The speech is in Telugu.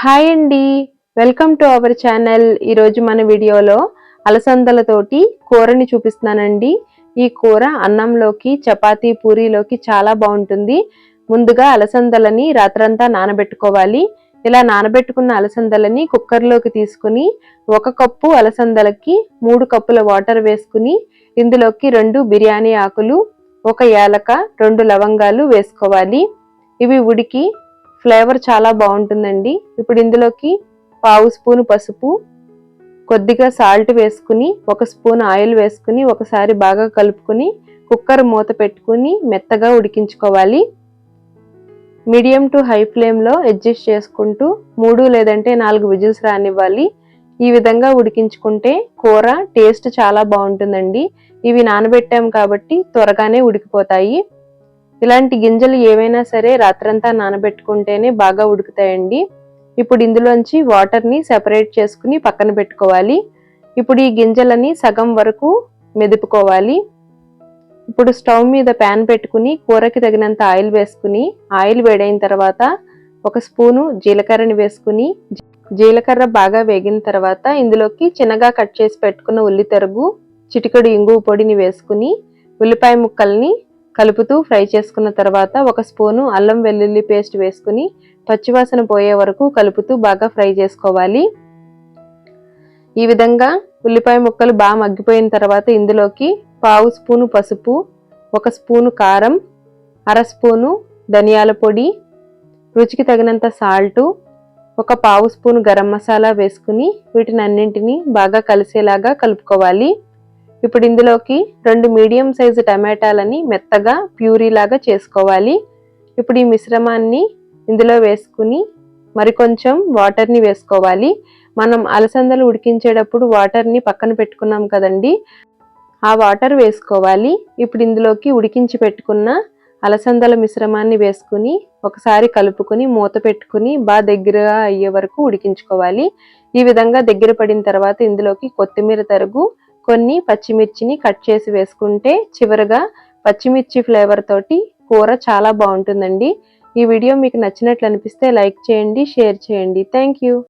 హాయ్ అండి. Welcome to our channel. ఈరోజు మన వీడియోలో అలసందలతోటి కూరని చూపిస్తున్నానండి. ఈ కూర అన్నంలోకి చపాతీ పూరీలోకి చాలా బాగుంటుంది. ముందుగా అలసందలని రాత్రంతా నానబెట్టుకోవాలి. ఇలా నానబెట్టుకున్న అలసందలని కుక్కర్లోకి తీసుకుని ఒక కప్పు అలసందలకి మూడు కప్పుల వాటర్ వేసుకుని ఇందులోకి రెండు బిర్యానీ ఆకులు ఒక యాలక రెండు లవంగాలు వేసుకోవాలి. ఇవి ఉడికి ఫ్లేవర్ చాలా బాగుంటుందండి. ఇప్పుడు ఇందులోకి పావు స్పూన్ పసుపు కొద్దిగా సాల్ట్ వేసుకుని ఒక స్పూన్ ఆయిల్ వేసుకుని ఒకసారి బాగా కలుపుకుని కుక్కర్ మూత పెట్టుకుని మెత్తగా ఉడికించుకోవాలి. మీడియం టు హై ఫ్లేమ్లో అడ్జస్ట్ చేసుకుంటూ మూడు లేదంటే నాలుగు విజిల్స్ రానివ్వాలి. ఈ విధంగా ఉడికించుకుంటే కూర టేస్ట్ చాలా బాగుంటుందండి. ఇవి నానబెట్టాం కాబట్టి త్వరగానే ఉడికిపోతాయి. ఇలాంటి గింజలు ఏవైనా సరే రాత్రంతా నానబెట్టుకుంటేనే బాగా ఉడుకుతాయండి. ఇప్పుడు ఇందులోంచి వాటర్ని సెపరేట్ చేసుకుని పక్కన పెట్టుకోవాలి. ఇప్పుడు ఈ గింజలని సగం వరకు మెదుపుకోవాలి. ఇప్పుడు స్టవ్ మీద ప్యాన్ పెట్టుకుని కూరకి తగినంత ఆయిల్ వేసుకుని ఆయిల్ వేడైన తర్వాత ఒక స్పూను జీలకర్రని వేసుకుని జీలకర్ర బాగా వేగిన తర్వాత ఇందులోకి చిన్నగా కట్ చేసి పెట్టుకున్న ఉల్లి తరుగు చిటికడు ఇంగువ పొడిని వేసుకుని ఉల్లిపాయ ముక్కల్ని కలుపుతూ ఫ్రై చేసుకున్న తర్వాత ఒక స్పూను అల్లం వెల్లుల్లి పేస్ట్ వేసుకుని పచ్చివాసన పోయే వరకు కలుపుతూ బాగా ఫ్రై చేసుకోవాలి. ఈ విధంగా ఉల్లిపాయ ముక్కలు బాగా మగ్గిపోయిన తర్వాత ఇందులోకి పావు స్పూను పసుపు ఒక స్పూను కారం అర స్పూను ధనియాల పొడి రుచికి తగినంత సాల్టు ఒక పావు స్పూన్ గరం మసాలా వేసుకుని వీటిని అన్నింటినీ బాగా కలిసేలాగా కలుపుకోవాలి. ఇప్పుడు ఇందులోకి రెండు మీడియం సైజు టమాటాలని మెత్తగా ప్యూరీ లాగా చేసుకోవాలి. ఇప్పుడు ఈ మిశ్రమాన్ని ఇందులో వేసుకుని మరికొంచెం వాటర్ని వేసుకోవాలి. మనం అలసందలు ఉడికించేటప్పుడు వాటర్ని పక్కన పెట్టుకున్నాం కదండి. ఆ వాటర్ వేసుకోవాలి. ఇప్పుడు ఇందులోకి ఉడికించి పెట్టుకున్న అలసందల మిశ్రమాన్ని వేసుకుని ఒకసారి కలుపుకుని మూత పెట్టుకుని బాగా దగ్గరగా అయ్యే వరకు ఉడికించుకోవాలి. ఈ విధంగా దగ్గర పడిన తర్వాత ఇందులోకి కొత్తిమీర తరుగు కొన్ని పచ్చిమిర్చిని కట్ చేసి వేసుకుంటే చివరగా పచ్చిమిర్చి ఫ్లేవర్ తోటి కూర చాలా బాగుంటుందండి. ఈ వీడియో మీకు నచ్చినట్లు అనిపిస్తే లైక్ చేయండి షేర్ చేయండి. Thank you.